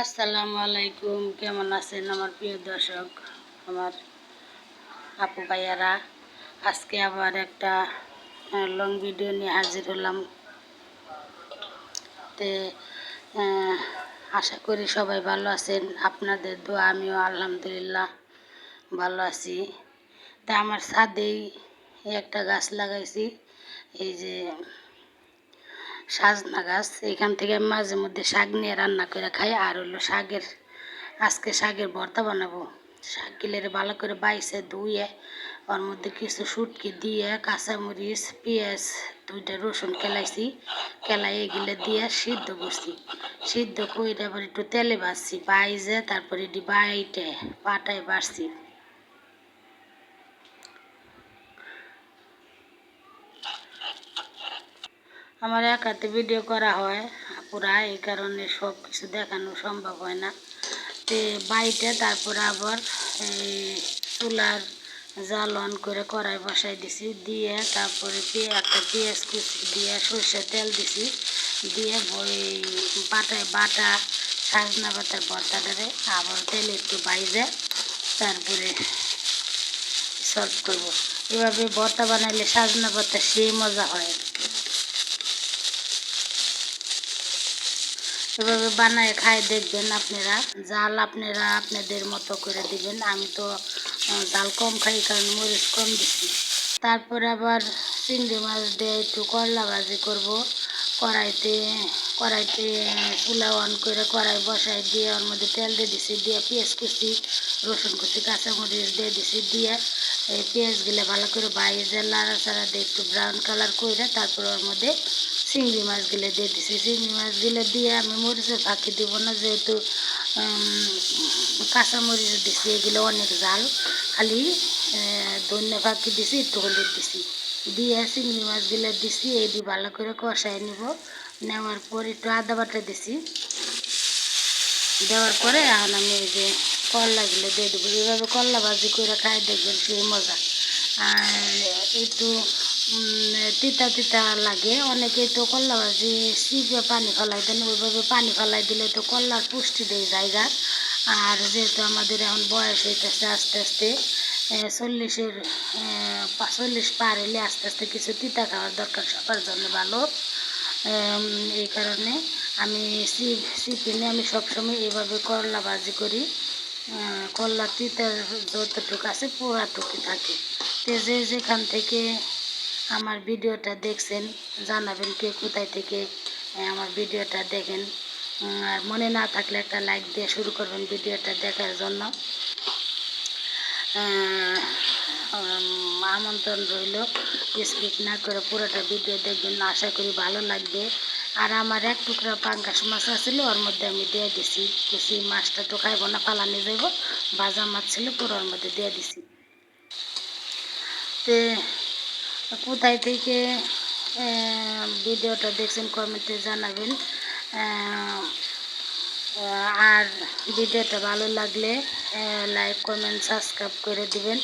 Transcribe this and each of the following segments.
আসসালামু আলাইকুম, কেমন আছেন আমার প্রিয় দর্শক, আমার আপু ভাইয়ারা? আজকে আবার একটা লং ভিডিও নিয়ে হাজির হলাম। তে আশা করি সবাই ভালো আছেন, আপনাদের দোয়া, আমিও আলহামদুলিল্লাহ ভালো আছি। তা আমার ছাদেই একটা গাছ লাগাইছি, এই যে সাজনা গাছ, এখান থেকে মাঝে মধ্যে শাক নিয়ে রান্না করে খাই। আর হলো শাকের, আজকে শাকের ভর্তা বানাবো। শাক গিলের ভালো করে বাইসে ধুয়ে ওর মধ্যে কিছু শুটকি দিয়ে, কাঁচামরিচ, পেঁয়াজ, দুইটা রসুন কেলাইছি। কেলাই এগুলো দিয়ে সিদ্ধ করছি। সিদ্ধ করে আবার একটু তেলে ভাজছি বাইজে তারপরে এটি বাইটে পাটায় বাড়ছি। আমার একাতে ভিডিও করা হয়। পুরা এই কারণে সব কিছু দেখানো সম্ভব হয় না। তে বাইটে তারপরে আবার এই চুলার জাল অন করে কড়াই বসাই দিছি। দিয়ে তারপরে একটা পেঁয়াজ কুচি দিয়ে সর্ষের তেল দিছি। দিয়ে ওই বাটায়, বাটা, সাজনা পাতার ভর্তাটারে আবার তেলে একটু বাইজে তারপরে সলভ করব। এভাবে ভর্তা বানাইলে সাজনা পাতা সেই মজা হয় এভাবে বানায় খাই দেখবেন আপনারা। জাল আপনারা আপনাদের মতো করে দিবেন। আমি তো জাল কম খাই, কারণ মরিচ কম দিচ্ছি। তারপর আবার চিংড়ি মাছ দিয়ে একটু করলা ভাজি করব। কড়াইতে কড়াইতে চুলা অন করে কড়াই বসাই দিয়ে ওর মধ্যে তেল দিয়ে দিছি, দিয়ে পেঁয়াজ কুচি, রসুন কুচি, কাঁচামরিচ দিয়ে দিছি, দিয়ে এই পেঁয়াজগুলো ভালো করে বাইরে লাড়াচাড়া দিয়ে একটু ব্রাউন কালার করে তারপর ওর মধ্যে চিংড়ি মাছগুলো দিয়ে দিছি চিংড়ি মাছগুলো দিয়ে আমি মরিচের ফাঁকি দিব না যেহেতু কাঁচা মরিচ দিছি এগুলো অনেক জাল খালি ধন্য ফাঁকি দিছি একটু হলুদ দিছি দিয়ে চিংড়ি মাছগুলো দিছি এই দিয়ে ভালো করে কষাই নিব নেওয়ার পর একটু আদা বাটা দিছি দেওয়ার পরে এখন আমি এই যে করলাগুলো দিয়ে দেবো এইভাবে করলা ভাজি করে খাই দেখবেন সেই মজা আর একটু তিতা তিতা লাগে। অনেকে তো করলা ভাজি সিপে পানি ফেলাই দেন, ওইভাবে পানি ফেলাই দিলে তো করলার পুষ্টি দেয় জায়গা। আর যেহেতু আমাদের এখন বয়স হইতেছে আস্তে আস্তে চল্লিশের চল্লিশ পার হলে আস্তে আস্তে কিছু তিতা খাওয়ার দরকার সবার জন্য ভালো। এই কারণে আমি সিপ সিপিনে আমি সবসময় এইভাবে করলা ভাজি করি। করলা তিতা যতটুকু আছে পুরাটুকু থাকে। তো যে যেখান থেকে আমার ভিডিওটা দেখছেন, জানাবেন কে কোথায় থেকে আমার ভিডিওটা দেখেন। আর মনে না থাকলে একটা লাইক দিয়ে শুরু করবেন ভিডিওটা দেখার জন্য। আমন্ত্রণ রইল। স্কিপ না করে পুরোটা ভিডিও দেখবেন, আশা করি ভালো লাগবে। আর আমার এক টুকরা পাঙ্কাশ মাছ আছিল, ওর মধ্যে আমি দিয়ে দিছি। কিছু মাছটা তো খাইব না ফালানি যাইব। ভাজা মাছ ছিল, পুরো ওর মধ্যে দিয়ে দিছি। তে কোথায় থেকে ভিডিওটা দেখছেন, কমেন্টে জানাবেন আর ভিডিওটা ভালো লাগলে লাইক, কমেন্ট, সাবস্ক্রাইব করে দিবেন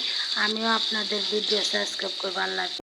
আমিও আপনাদের ভিডিও সাবস্ক্রাইব করব হাফেজ।